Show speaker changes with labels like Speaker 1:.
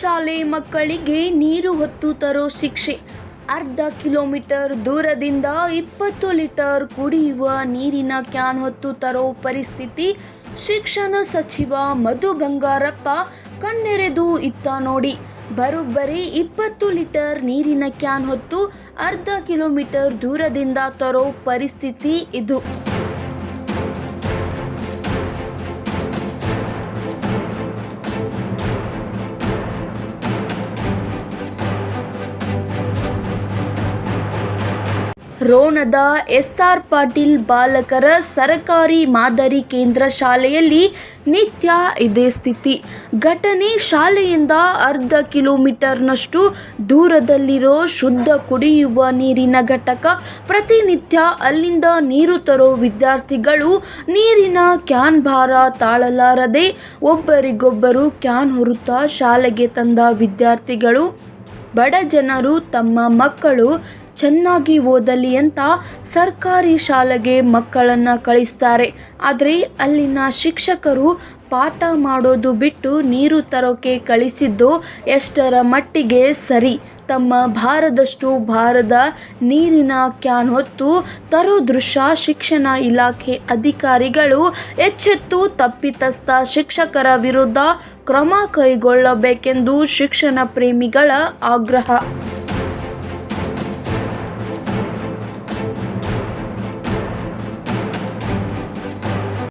Speaker 1: ಶಾಲೆ ಮಕ್ಕಳಿಗೆ ನೀರು ಹೊತ್ತು ತರೋ ಶಿಕ್ಷೆ. ಅರ್ಧ ಕಿಲೋಮೀಟರ್ ದೂರದಿಂದ ಇಪ್ಪತ್ತು ಲೀಟರ್ ಕುಡಿಯುವ ನೀರಿನ ಕ್ಯಾನ್ ಹೊತ್ತು ತರೋ ಪರಿಸ್ಥಿತಿ ಶಿಕ್ಷಣ ಸಚಿವ ಮಧು ಬಂಗಾರಪ್ಪ ಕಣ್ಣೆರೆದು ಇತ್ತ ನೋಡಿ. ಬರೋಬ್ಬರಿ ಇಪ್ಪತ್ತು ಲೀಟರ್ ನೀರಿನ ಕ್ಯಾನ್ ಹೊತ್ತು ಅರ್ಧ ಕಿಲೋಮೀಟರ್ ದೂರದಿಂದ ತರೋ ಪರಿಸ್ಥಿತಿ ಇದು. ರೋಣದ ಎಸ್ಆರ್ ಪಾಟೀಲ್ ಬಾಲಕರ ಸರಕಾರಿ ಮಾದರಿ ಕೇಂದ್ರ ಶಾಲೆಯಲ್ಲಿ ನಿತ್ಯ ಇದೇ ಸ್ಥಿತಿ. ಘಟನೆ ಶಾಲೆಯಿಂದ ಅರ್ಧ ಕಿಲೋಮೀಟರ್ನಷ್ಟು ದೂರದಲ್ಲಿರೋ ಶುದ್ಧ ಕುಡಿಯುವ ನೀರಿನ ಘಟಕ. ಪ್ರತಿನಿತ್ಯ ಅಲ್ಲಿಂದ ನೀರು ತರೋ ವಿದ್ಯಾರ್ಥಿಗಳು ನೀರಿನ ಕ್ಯಾನ್ ಭಾರ ತಾಳಲಾರದೆ ಒಬ್ಬರಿಗೊಬ್ಬರು ಕ್ಯಾನ್ ಹೊರುತ್ತಾ ಶಾಲೆಗೆ ತಂದ ವಿದ್ಯಾರ್ಥಿಗಳು. ಬಡ ಜನರು ತಮ್ಮ ಮಕ್ಕಳು ಚೆನ್ನಾಗಿ ಓದಲಿ ಅಂತ ಸರ್ಕಾರಿ ಶಾಲೆಗೆ ಮಕ್ಕಳನ್ನು ಕಳಿಸ್ತಾರೆ. ಆದರೆ ಅಲ್ಲಿನ ಶಿಕ್ಷಕರು ಪಾಠ ಮಾಡೋದು ಬಿಟ್ಟು ನೀರು ತರೋಕೆ ಕಳಿಸಿದ್ದು ಎಷ್ಟರ ಮಟ್ಟಿಗೆ ಸರಿ. ತಮ್ಮ ಭಾರದಷ್ಟು ಭಾರದ ನೀರಿನ ಕ್ಯಾನ್ ಹೊತ್ತು ತರೋ ದೃಶ್ಯ ಶಿಕ್ಷಣ ಇಲಾಖೆ ಅಧಿಕಾರಿಗಳು ಎಚ್ಚೆತ್ತು ತಪ್ಪಿತಸ್ಥ ಶಿಕ್ಷಕರ ವಿರುದ್ಧ ಕ್ರಮ ಕೈಗೊಳ್ಳಬೇಕೆಂದು ಶಿಕ್ಷಣ ಪ್ರೇಮಿಗಳ ಆಗ್ರಹ.